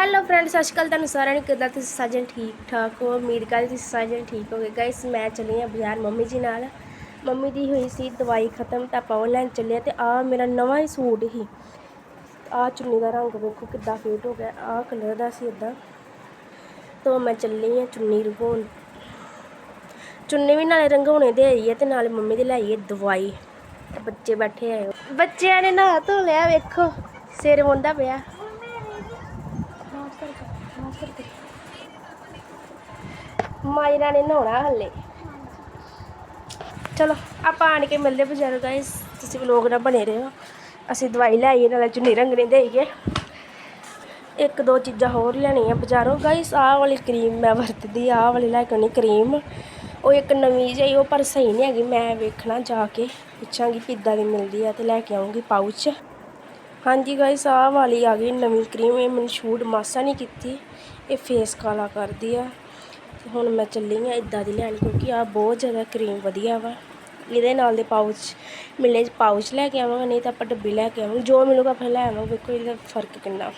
Hello friend ਸਤਿ ਸ਼੍ਰੀ ਅਕਾਲ ਤੁਹਾਨੂੰ ਸਾਰਿਆਂ ਨੂੰ। ਕਿੱਦਾਂ ਤੁਸੀਂ ਸਾਜਣ ਠੀਕ ਠਾਕ ਹੋ? ਉਮੀਦ ਕਰਦੀ ਤੁਸੀਂ ਸਾਜਣ ਠੀਕ ਹੋਗੇ ਗਾਇਸ ਮੈਂ ਚੱਲੀ ਆ ਬਾਜ਼ਾਰ ਮੰਮੀ ਜੀ ਨਾਲ। ਮੰਮੀ ਦੀ ਹੋਈ ਸੀ ਦਵਾਈ ਖਤਮ, ਤਾਂ ਆਪਾਂ ਉਹ ਲੈਣ ਚੱਲੇ ਆ ਤੇ ਆ ਮੇਰਾ ਨਵਾਂ ਹੀ ਸੂਟ ਹੀ ਆ ਚੁੰਨੀ ਦਾ ਰੰਗ ਵੇਖੋ ਕਿੱਦਾਂ ਫੇਟ ਹੋ ਗਿਆ। ਆ ਕਲਰ ਦਾ ਸੀ ਇਦਾਂ ਤੋਂ ਮੈਂ ਚੱਲੀ ਆ ਚੁੰਨੀ ਰੰਗਾਉਣ। ਚੁੰਨੀ ਵੀ ਨਾਲੇ ਰੰਗਾਉਣੇ ਦੇ ਆਈ ਹੈ ਤੇ ਨਾਲੇ ਮੰਮੀ ਦੇ ਲਈ ਦਵਾਈ। ਬੱਚੇ ਬੈਠੇ ਆਏ ਬੱਚਿਆਂ ਨੇ ਨਹਾ ਧੋ ਲਿਆ ਵੇਖੋ। ਸਿਰ ਮੁੰਦਾ ਪਿਆ। ਮਾਇਰਾ ਨੇ ਨਹਾਉਣਾ ਹੱਲੇ। ਚਲੋ, ਆਪਾਂ ਆਣ ਕੇ ਮਿਲਦੇ ਬਾਜ਼ਾਰੋਂ ਗਾਇਸ ਤੁਸੀਂ ਵਲੋਗ ਨਾਲ ਬਣੇ ਰਹੋ। ਅਸੀਂ ਦਵਾਈ ਲੈ ਆਈਏ, ਨਾਲੇ ਚੁੰਨੀ ਰੰਗਣੀ ਦੇਈਏ। ਇੱਕ ਦੋ ਚੀਜ਼ਾਂ ਹੋਰ ਲੈਣੀਆਂ ਬਜ਼ਾਰੋਂ। ਗਾਇਸ ਆਹ ਵਾਲੀ ਕਰੀਮ ਮੈਂ ਵਰਤਦੀ ਆਹ ਵਾਲੀ ਲੈ ਕੇ ਆਉਣੀ ਕਰੀਮ ਉਹ ਇੱਕ ਨਵੀਂ ਜਿਹੀ, ਉਹ ਪਰ ਸਹੀ ਨਹੀਂ ਹੈਗੀ, ਮੈਂ ਵੇਖਣਾ ਜਾ ਕੇ। ਪੁੱਛਾਂਗੀ ਕਿੱਦਾਂ ਦੀ ਮਿਲਦੀ ਆ ਤੇ ਲੈ ਕੇ ਆਉਂਗੀ ਪਾਊਚ ਹਾਂਜੀ ਗਾਇਸ ਆਹ ਵਾਲੀ ਆ ਗਈ ਨਵੀਂ ਕਰੀਮ ਇਹ ਮੈਨੂੰ ਸ਼ੂਟ ਮਾਸਾ ਨਹੀਂ ਕੀਤੀ। ਇਹ ਫੇਸ ਕਾਲਾ ਕਰਦੀ ਆ। ਤੇ ਹੁਣ ਮੈਂ ਚੱਲੀ ਆ ਇੱਦਾਂ ਦੀ ਲੈਣ ਕਿਉਂਕਿ ਆ ਬਹੁਤ ਜ਼ਿਆਦਾ ਕਰੀਮ ਵਧੀਆ ਵਾ। ਇਹਦੇ ਨਾਲ ਦੇ ਪਾਊਚ ਮਿਲੇ ਪਾਊਚ ਲੈ ਕੇ ਆਵਾਂਗੇ ਨਹੀਂ ਤਾਂ ਆਪਾਂ ਡੱਬੀ ਲੈ ਕੇ ਆਵਾਂਗੇ। ਜੋ ਮਿਲੂਗਾ ਫਿਰ ਲੈ ਆਵਾਂਗੇ, ਵੇਖੋ ਇਹਦਾ ਫ਼ਰਕ ਕਿੰਨਾ।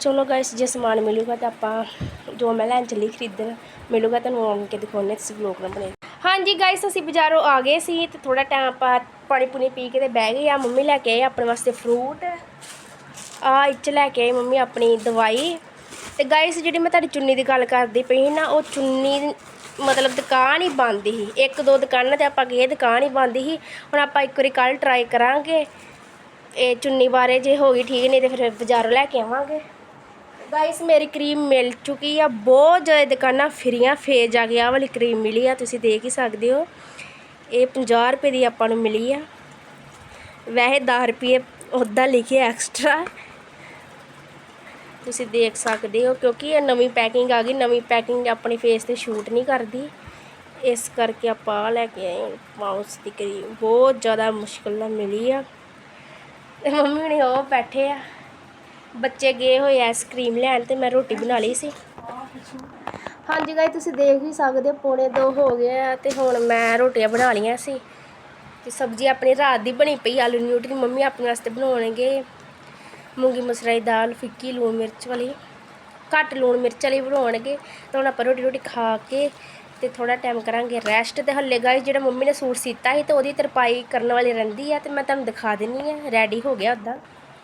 ਚਲੋ ਗਾਇਸ ਜੇ ਸਮਾਨ ਮਿਲੂਗਾ ਤਾਂ ਆਪਾਂ ਜੋ ਮੈਂ ਲੈਣ ਚੱਲੀ ਖਰੀਦਣ, ਮਿਲੂਗਾ ਤੁਹਾਨੂੰ ਆਉਣ ਕੇ ਦਿਖਾਉਣੇ ਤੁਸੀਂ ਵਲੋਗ ਨਾ ਬਣੇ ਹਾਂਜੀ ਗਾਇਸ ਅਸੀਂ ਬਾਜ਼ਾਰੋਂ ਆ ਗਏ ਸੀ ਤੇ ਥੋੜਾ ਟਾਈਮ ਆਪਾਂ ਪਾਣੀ ਪੂਣੀ ਪੀ ਕੇ ਤੇ ਬਹਿ ਗਏ ਆ। ਮੰਮੀ ਲੈ ਕੇ ਆਏ ਆਪਣੇ ਵਾਸਤੇ ਫਰੂਟ ਆ ਇੱਚ ਲੈ ਕੇ ਆਈ ਮੰਮੀ ਆਪਣੀ ਦਵਾਈ। ਤੇ ਗਾਇਸ ਜਿਹੜੀ ਮੈਂ ਤੁਹਾਡੀ ਚੁੰਨੀ ਦੀ ਗੱਲ ਕਰਦੀ ਪਈ ਸੀ ਨਾ, ਉਹ ਚੁੰਨੀ ਮਤਲਬ ਦੁਕਾਨ ਹੀ ਬੰਦ ਸੀ। ਇੱਕ ਦੋ ਦੁਕਾਨਾਂ ਤੇ ਆਪਾਂ ਗਏ, ਦੁਕਾਨ ਹੀ ਬੰਦ ਸੀ। ਹੁਣ ਆਪਾਂ ਇੱਕ ਵਾਰੀ ਕੱਲ ਟਰਾਈ ਕਰਾਂਗੇ। ਇਹ ਚੁੰਨੀ ਬਾਰੇ ਜੇ ਹੋ ਗਈ ਠੀਕ, ਨਹੀਂ ਤੇ ਫਿਰ ਬਾਜ਼ਾਰੋਂ ਲੈ ਕੇ ਆਵਾਂਗੇ। ਗਾਇਸ ਮੇਰੀ ਕਰੀਮ ਮਿਲ ਚੁੱਕੀ ਆ। ਬਹੁਤ ਜ਼ਿਆਦਾ ਦੁਕਾਨਾਂ ਫਿਰੀਆਂ ਫੇਰ ਜਾ ਕੇ ਆਹ ਵਾਲੀ ਕਰੀਮ ਮਿਲੀ ਆ, ਤੁਸੀਂ ਦੇਖ ਹੀ ਸਕਦੇ ਹੋ। ਇਹ 50 ਰੁਪਏ ਦੀ ਆਪਾਂ ਨੂੰ ਮਿਲੀ ਆ। ਵੈਸੇ 10 ਰੁਪਏ ਉੱਦਾਂ ਲਿਖਿਆ ਐਕਸਟਰਾ ਤੁਸੀਂ ਦੇਖ ਸਕਦੇ ਹੋ ਕਿਉਂਕਿ ਇਹ ਨਵੀਂ ਪੈਕਿੰਗ ਆ ਗਈ, ਨਵੀਂ ਪੈਕਿੰਗ ਆਪਣੀ ਫੇਸ ਤੇ ਸ਼ੂਟ ਨਹੀਂ ਕਰਦੀ। ਇਸ ਕਰਕੇ ਆਪਾਂ ਆਹ ਲੈ ਕੇ ਆਏ ਮਾਊਸ ਦੀ ਕਰੀਮ। ਬਹੁਤ ਜ਼ਿਆਦਾ ਮੁਸ਼ਕਿਲ ਨਾਲ ਮਿਲੀ ਆ। ਤੇ ਮੰਮੀ ਹੁਣੀ ਉਹ ਬੈਠੇ ਆ। ਬੱਚੇ ਗਏ ਹੋਏ ਆਈਸਕ੍ਰੀਮ ਲੈਣ ਤੇ ਮੈਂ ਰੋਟੀ ਬਣਾ ਲਈ ਸੀ। ਹਾਂਜੀ ਗਾਈ ਤੁਸੀਂ ਦੇਖ ਵੀ ਸਕਦੇ ਹੋ, ਪੌਣੇ ਦੋ ਹੋ ਗਏ ਆ ਤੇ ਹੁਣ ਮੈਂ ਰੋਟੀਆਂ ਬਣਾ ਲਈਆਂ ਸੀ। ਤੇ ਸਬਜ਼ੀ ਆਪਣੀ ਰਾਤ ਦੀ ਬਣੀ ਪਈ ਆਲੂ ਨਿਊਟਰੀ ਮੰਮੀ ਆਪਣੇ ਵਾਸਤੇ ਬਣਾਉਣਗੇ। ਮੂੰਗੀ ਮਸਰਾਂ ਦੀ ਦਾਲ, ਫਿੱਕੀ, ਲੂਣ ਮਿਰਚ ਵਾਲੀ, ਘੱਟ ਲੂਣ ਮਿਰਚ ਵਾਲੀ ਬਣਾਉਣਗੇ। ਤਾਂ ਹੁਣ ਆਪਾਂ ਰੋਟੀ ਰੋਟੀ ਖਾ ਕੇ ਤੇ ਥੋੜਾ ਟਾਈਮ ਕਰਾਂਗੇ ਰੈਸਟ ਤੇ ਹੱਲੇ ਗਾਈ ਜਿਹੜਾ ਮੰਮੀ ਨੇ ਸੂਟ ਸੀਤਾ ਸੀ ਤੇ ਉਹਦੀ ਤਰਪਾਈ ਕਰਨ ਵਾਲੀ ਰਹਿੰਦੀ ਆ ਤੇ ਮੈਂ ਤੁਹਾਨੂੰ ਦਿਖਾ ਦਿੰਨੀ ਆ ਰੈਡੀ ਹੋ ਗਿਆ ਉਦਾਂ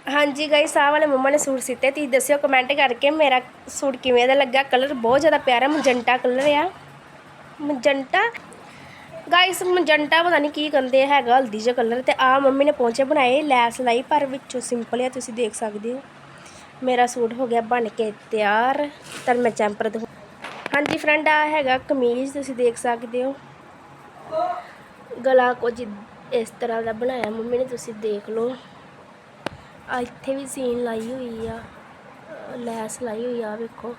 ਹਾਂਜੀ ਗਾਇਸ ਆਹ ਵਾਲੇ ਮੰਮਾ ਨੇ ਸੂਟ ਸੀਤੇ, ਤੁਸੀਂ ਦੱਸਿਓ ਕਮੈਂਟ ਕਰਕੇ ਮੇਰਾ ਸੂਟ ਕਿਵੇਂ ਦਾ ਲੱਗਾ। ਕਲਰ ਬਹੁਤ ਜ਼ਿਆਦਾ ਪਿਆਰਾ, ਮਜੰਟਾ ਕਲਰ ਆ। ਮਜੰਟਾ ਗਾਇਸ ਮਜੰਟਾ ਪਤਾ ਨਹੀਂ ਕੀ ਕਹਿੰਦੇ ਹੈਗਾ, ਹਲਦੀ ਜਿਹਾ ਕਲਰ ਤੇ ਆ ਮੰਮੀ ਨੇ ਪਹੁੰਚੇ ਬਣਾਏ, ਲੈਸ ਲਾਈ, ਪਰ ਵਿੱਚੋਂ ਸਿੰਪਲ ਆ ਤੁਸੀਂ ਦੇਖ ਸਕਦੇ ਹੋ। ਮੇਰਾ ਸੂਟ ਹੋ ਗਿਆ ਬਣ ਕੇ ਤਿਆਰ, ਤਾਂ ਮੈਂ ਚੈਂਪਰ ਦਿਖਾ ਹਾਂਜੀ ਫਰੈਂਡ ਆ ਹੈਗਾ ਕਮੀਜ਼, ਤੁਸੀਂ ਦੇਖ ਸਕਦੇ ਹੋ। ਗਲਾ ਕੁਝ ਇਸ ਤਰ੍ਹਾਂ ਦਾ ਬਣਾਇਆ ਮੰਮੀ ਨੇ, ਤੁਸੀਂ ਦੇਖ ਲਓ। ਆ ਇੱਥੇ ਵੀ ਸੀਨ ਲਾਈ ਹੋਈ ਆ, ਲੈਸ ਲਾਈ ਹੋਈ ਆ ਵੇਖੋ।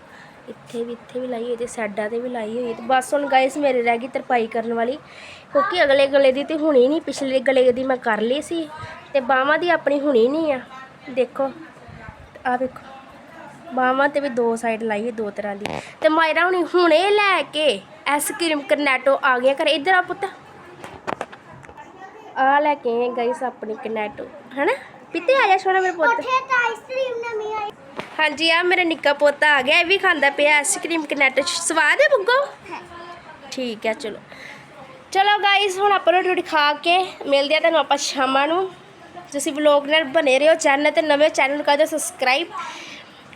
ਇੱਥੇ ਵੀ ਇੱਥੇ ਵੀ ਲਾਈ ਹੋਈ ਤੇ ਸਾਈਡਾਂ ਤੇ ਵੀ ਲਾਈ ਹੋਈ ਤੇ ਬਸ ਹੁਣ ਗਾਇਸ ਮੇਰੇ ਰਹਿ ਗਈ ਤਰਪਾਈ ਕਰਨ ਵਾਲੀ, ਕਿਉਂਕਿ ਅਗਲੇ ਗਲੇ ਦੀ ਤੇ ਹੁਣੀ ਨਹੀਂ, ਪਿਛਲੇ ਗਲੇ ਦੀ ਮੈਂ ਕਰ ਲਈ ਸੀ ਤੇ ਬਾਹਾਂ ਦੀ ਆਪਣੀ ਹੁਣੀ ਨਹੀਂ ਆ। ਦੇਖੋ, ਆ ਵੇਖੋ, ਬਾਹਾਂ ਤੇ ਵੀ ਦੋ ਸਾਈਡ ਲਾਈ ਦੋ ਤਰ੍ਹਾਂ ਦੀ। ਤੇ ਮਾਇਰਾ ਹੁਣੀ ਹੁਣੇ ਲੈ ਕੇ ਆਈਸਕ੍ਰੀਮ ਕਰਨੈਟੋ ਆ ਗਿਆ ਕਰ ਇੱਧਰ ਆ ਪੁੱਤ। ਆ ਲੈ ਕੇ ਆਏ ਗਾਇਸ ਆਪਣੀ ਕਰਨੈਟੋ, ਹਨਾ? ਪਿੱਤੇ ਆ ਜਾ ਸੋਣਾ ਮੇਰੇ ਪੁੱਤ। ਆਈਸਕ੍ਰੀਮ ਨਵੀਂ ਆਈ। ਹਾਂਜੀ ਆ ਮੇਰਾ ਨਿੱਕਾ ਪੋਤਾ ਆ ਗਿਆ ਇਹ ਵੀ ਖਾਂਦਾ ਪਿਆ ਆਈਸਕ੍ਰੀਮ ਕਨੈਟ ਸਵਾਦ ਹੈ ਬੁੱਗੋ ਠੀਕ ਹੈ ਚਲੋ। ਚਲੋ ਗਾਇਸ ਹੁਣ ਆਪਾਂ ਰੋਟੀ ਰੋਟੀ ਖਾ ਕੇ ਮਿਲਦੇ ਆ ਤੁਹਾਨੂੰ ਆਪਾਂ ਸ਼ਾਮਾਂ ਨੂੰ। ਤੁਸੀਂ ਵਲੌਗ ਨਾਲ ਬਨੇ ਰਹੋ ਚੈਨਲ ਤੇ ਨਵੇਂ ਚੈਨਲ ਨੂੰ ਕਰ ਦਿਓ ਸਬਸਕ੍ਰਾਈਬ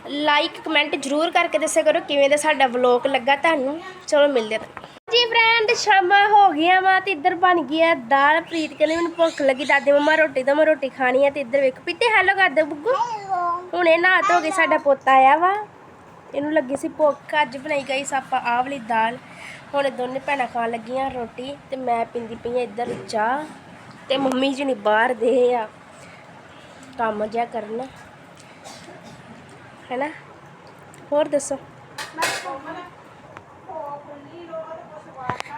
ਲਾਈਕ ਕਮੈਂਟ ਜਰੂਰ ਕਰਕੇ ਦੱਸਿਆ ਕਰੋ ਕਿਵੇਂ ਦਾ ਸਾਡਾ ਵਲੌਗ ਲੱਗਾ ਤੁਹਾਨੂੰ। ਚਲੋ ਮਿਲਦੇ ਆ। ਜੀ ਫਰੈਂਡ ਸ਼ਾਮਾਂ ਹੋ ਗਈਆਂ ਵਾ ਤੇ ਇੱਧਰ ਬਣ ਗਈ ਆ ਦਾਲ। ਪ੍ਰੀਤ ਕਹਿੰਦੀ ਮੈਨੂੰ ਭੁੱਖ ਲੱਗੀ ਦਾਦੀ ਮਮਾ ਰੋਟੀ ਤਾਂ ਮੈਂ ਰੋਟੀ ਖਾਣੀ ਆ ਤੇ ਇੱਧਰ ਵੇਖ। ਪਿੱਤੇ ਹੈਲੋ ਕਰ ਦੇ ਬੁੱਗੂ ਹੁਣ ਇਹ ਨਹਾ ਧੋ ਕੇ ਸਾਡਾ ਪੋਤਾ ਆਇਆ ਵਾ। ਇਹਨੂੰ ਲੱਗੀ ਸੀ ਭੁੱਖ। ਅੱਜ ਬਣਾਈ ਗਈ ਸਾਪਾ ਆਹ ਵਾਲੀ ਦਾਲ। ਹੁਣ ਇਹ ਦੋਨੇ ਭੈਣਾਂ ਖਾਣ ਲੱਗੀਆਂ ਰੋਟੀ ਤੇ ਮੈਂ ਪਿੰਦੀ ਪਈ ਆ ਇੱਧਰ ਚਾਹ। ਤੇ ਮੰਮੀ ਜੀ ਨੇ ਬਾਹਰ ਦੇ ਆ। ਕੰਮ ਜਿਆ ਕਰਨਾ। ਹੈਨਾ? ਹੋਰ ਦੱਸੋ?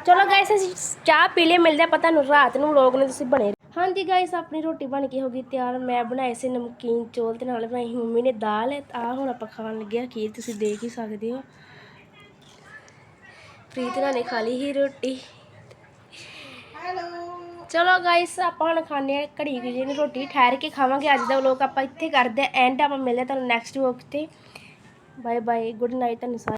ਚਲੋ ਗਾਇਸ ਅਸੀਂ ਚਾਹ ਪੀ ਲਈ, ਮਿਲਦੇ ਆ ਪਤਾ ਨੂੰ ਰਾਤ ਨੂੰ ਲੋਕ ਨੇ ਤੁਸੀਂ ਬਣੇ ਹਾਂਜੀ ਗਾਇਸ ਆਪਣੀ ਰੋਟੀ ਬਣ ਕੇ ਹੋ ਗਈ ਤਿਆਰ। ਮੈਂ ਬਣਾਏ ਸੀ ਨਮਕੀਨ ਚੌਲ ਤੇ ਨਾਲ ਬਣਾਈ ਸੀ ਮੰਮੀ ਨੇ ਦਾਲ। ਆ ਹੁਣ ਆਪਾਂ ਖਾਣ ਲੱਗੇ ਆ। ਖੀਰ ਤੁਸੀਂ ਦੇਖ ਹੀ ਸਕਦੇ ਹੋ। ਪ੍ਰੀਤ ਨਾਲ ਨੇ ਖਾ ਲਈ ਹੀ ਰੋਟੀ। ਚਲੋ ਗਾਇਸ ਆਪਾਂ ਹੁਣ ਖਾਣੇ ਆ ਘੜੀ ਕੁ ਜਿਹੀ ਰੋਟੀ। ਠਹਿਰ ਕੇ ਖਾਵਾਂਗੇ। ਅੱਜ ਦਾ ਵਲੋਗ ਆਪਾਂ ਇੱਥੇ ਕਰਦੇ ਆ ਐਂਡ ਆਪਾਂ ਮਿਲਦੇ ਤੁਹਾਨੂੰ ਨੈਕਸਟ ਵਲੋਗ ਤੇ। ਬਾਏ ਬਾਏ ਗੁੱਡ ਨਾਈਟ ਤੁਹਾਨੂੰ ਸਾਰਿਆਂ